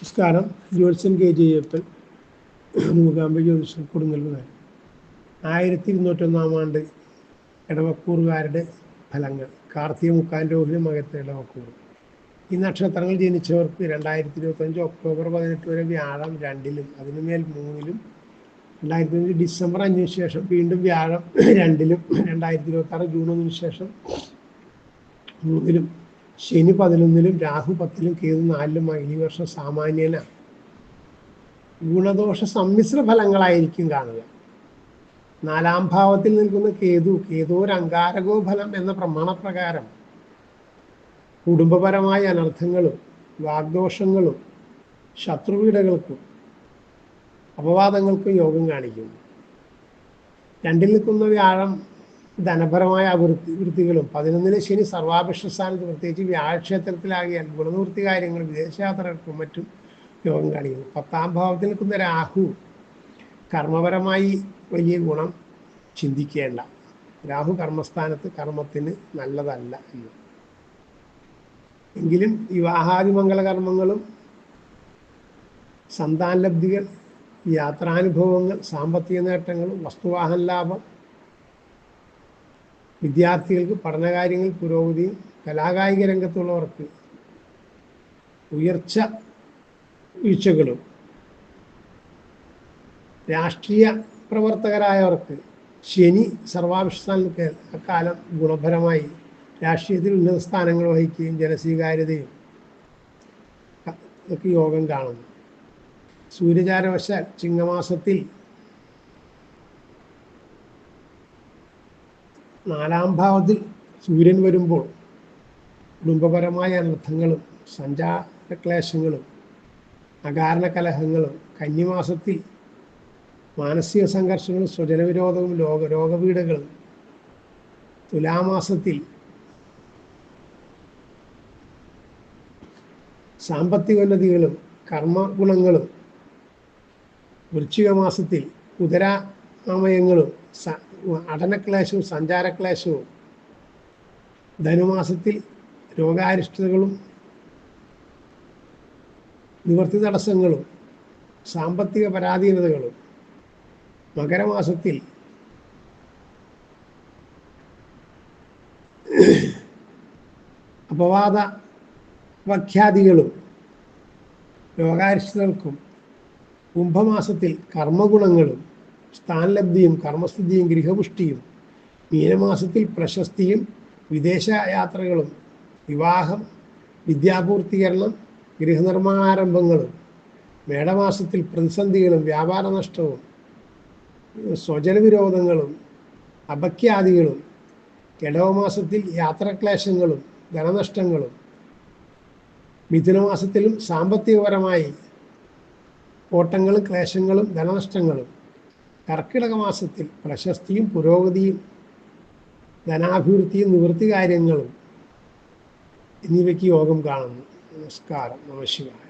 നമസ്കാരം. ജ്യോത്സൻ K. J. Ayyappan Mookamba ജ്യോതിഷം കൊടുങ്ങല്ലൂർ ആയിരത്തി ഇരുന്നൂറ്റൊന്നാം ആണ്ട് ഇടവക്കൂറുകാരുടെ ഫലങ്ങൾ. കാർത്തിക മുക്കാൻ രോഹിണി മകത്തെ ഇടവക്കൂർ ഈ നക്ഷത്രങ്ങൾ ജനിച്ചവർക്ക് രണ്ടായിരത്തി ഇരുപത്തഞ്ച് ഒക്ടോബർ പതിനെട്ട് വരെ വ്യാഴം രണ്ടിലും അതിനുമേൽ മൂന്നിലും രണ്ടായിരത്തി അഞ്ച് ഡിസംബർ അഞ്ചിന് ശേഷം വീണ്ടും വ്യാഴം രണ്ടിലും രണ്ടായിരത്തി ഇരുപത്തി ആറ് ജൂൺ ഒന്നിന് ശേഷം മൂന്നിലും ശനി പതിനൊന്നിലും രാഹു പത്തിലും കേതു നാലിലുമായി ഈ വർഷം സാമാന്യന. ഗുണദോഷ സമ്മിശ്ര ഫലങ്ങളായിരിക്കും കാണുക. നാലാം ഭാവത്തിൽ നിൽക്കുന്ന കേതു കേതോർ അങ്കാരകോ ഫലം എന്ന പ്രമാണപ്രകാരം കുടുംബപരമായ അനർത്ഥങ്ങളും വാഗ്ദോഷങ്ങളും ശത്രുപീഠകൾക്കും അപവാദങ്ങൾക്കും യോഗം കാണിക്കുന്നു. രണ്ടിൽ നിൽക്കുന്ന വ്യാഴം ധനപരമായ അഭിവൃദ്ധി വൃത്തികളും. പതിനൊന്നിന് ശനി സർവാഭിഷ്ടസ്ഥാനത്ത് പ്രത്യേകിച്ച് വ്യാഴക്ഷേത്രത്തിലാകിയാൽ ഗുണനിവൃത്തി കാര്യങ്ങൾ വിദേശയാത്രകൾക്കും മറ്റും യോഗം കാണിക്കുന്നു. പത്താം ഭാവത്തിൽ നിൽക്കുന്ന രാഹു കർമ്മപരമായി വലിയ ഗുണം ചിന്തിക്കേണ്ട. രാഹു കർമ്മസ്ഥാനത്ത് കർമ്മത്തിന് നല്ലതല്ല എന്ന്. എങ്കിലും വിവാഹാദി മംഗളകർമ്മങ്ങളും സന്താനലബ്ധികൾ യാത്രാനുഭവങ്ങൾ സാമ്പത്തിക നേട്ടങ്ങളും വസ്തുവാഹന ലാഭം വിദ്യാർത്ഥികൾക്ക് പഠനകാര്യങ്ങൾ പുരോഗതി കലാകായിക രംഗത്തുള്ളവർക്ക് ഉയർച്ച വീഴ്ചകളും രാഷ്ട്രീയ പ്രവർത്തകരായവർക്ക് ശനി സർവാഭിസ്ഥാനത്തിൽ അക്കാലം ഗുണപരമായി രാഷ്ട്രീയത്തിൽ ഉന്നത സ്ഥാനങ്ങൾ വഹിക്കുകയും ജനസ്വീകാര്യതയും ഒക്കെ യോഗം കാണുന്നു. സൂര്യചാരവശാൽ ചിങ്ങമാസത്തിൽ നാലാം ഭാവത്തിൽ സൂര്യൻ വരുമ്പോൾ കുടുംബപരമായ അനർത്ഥങ്ങളും സഞ്ചാരക്ലേശങ്ങളും അകാരണ കലഹങ്ങളും കന്നിമാസത്തിൽ മാനസിക സംഘർഷങ്ങളും സ്വജനവിരോധവും ലോക രോഗപീഠകളും തുലാമാസത്തിൽ സാമ്പത്തികോന്നതികളും കർമ്മഗുണങ്ങളും വൃശ്ചിക മാസത്തിൽ ഉദരാമയങ്ങളും അടനക്ലേശവും സഞ്ചാരക്ലേശവും ധനുമാസത്തിൽ രോഗാരിഷ്ടതകളും നിവർത്തി തടസ്സങ്ങളും സാമ്പത്തിക പരാധീനതകളും മകരമാസത്തിൽ അപവാദ പ്രഖ്യാതികളും രോഗാരിഷ്ടതകൾക്കും കുംഭമാസത്തിൽ കർമ്മഗുണങ്ങളും സ്ഥാനലബ്ധിയും കർമ്മസ്ഥിതിയും ഗൃഹപുഷ്ടിയും മീനമാസത്തിൽ പ്രശസ്തിയും വിദേശ യാത്രകളും വിവാഹം വിദ്യാപൂർത്തീകരണം ഗൃഹനിർമ്മാണാരംഭങ്ങളും മേടമാസത്തിൽ പ്രതിസന്ധികളും വ്യാപാര നഷ്ടവും സ്വജനവിരോധങ്ങളും അപഖ്യാദികളും കെടവമാസത്തിൽ യാത്രാക്ലേശങ്ങളും ധനനഷ്ടങ്ങളും മിഥുനമാസത്തിലും സാമ്പത്തികപരമായി ഓട്ടങ്ങളും ക്ലേശങ്ങളും ധനനഷ്ടങ്ങളും കർക്കിടക മാസത്തിൽ പ്രശസ്തിയും പുരോഗതിയും ധനാഭിവൃദ്ധിയും നിവൃത്തി കാര്യങ്ങളും എന്നിവയ്ക്ക് യോഗം കാണുന്നു. നമസ്കാരം. നമശിവായ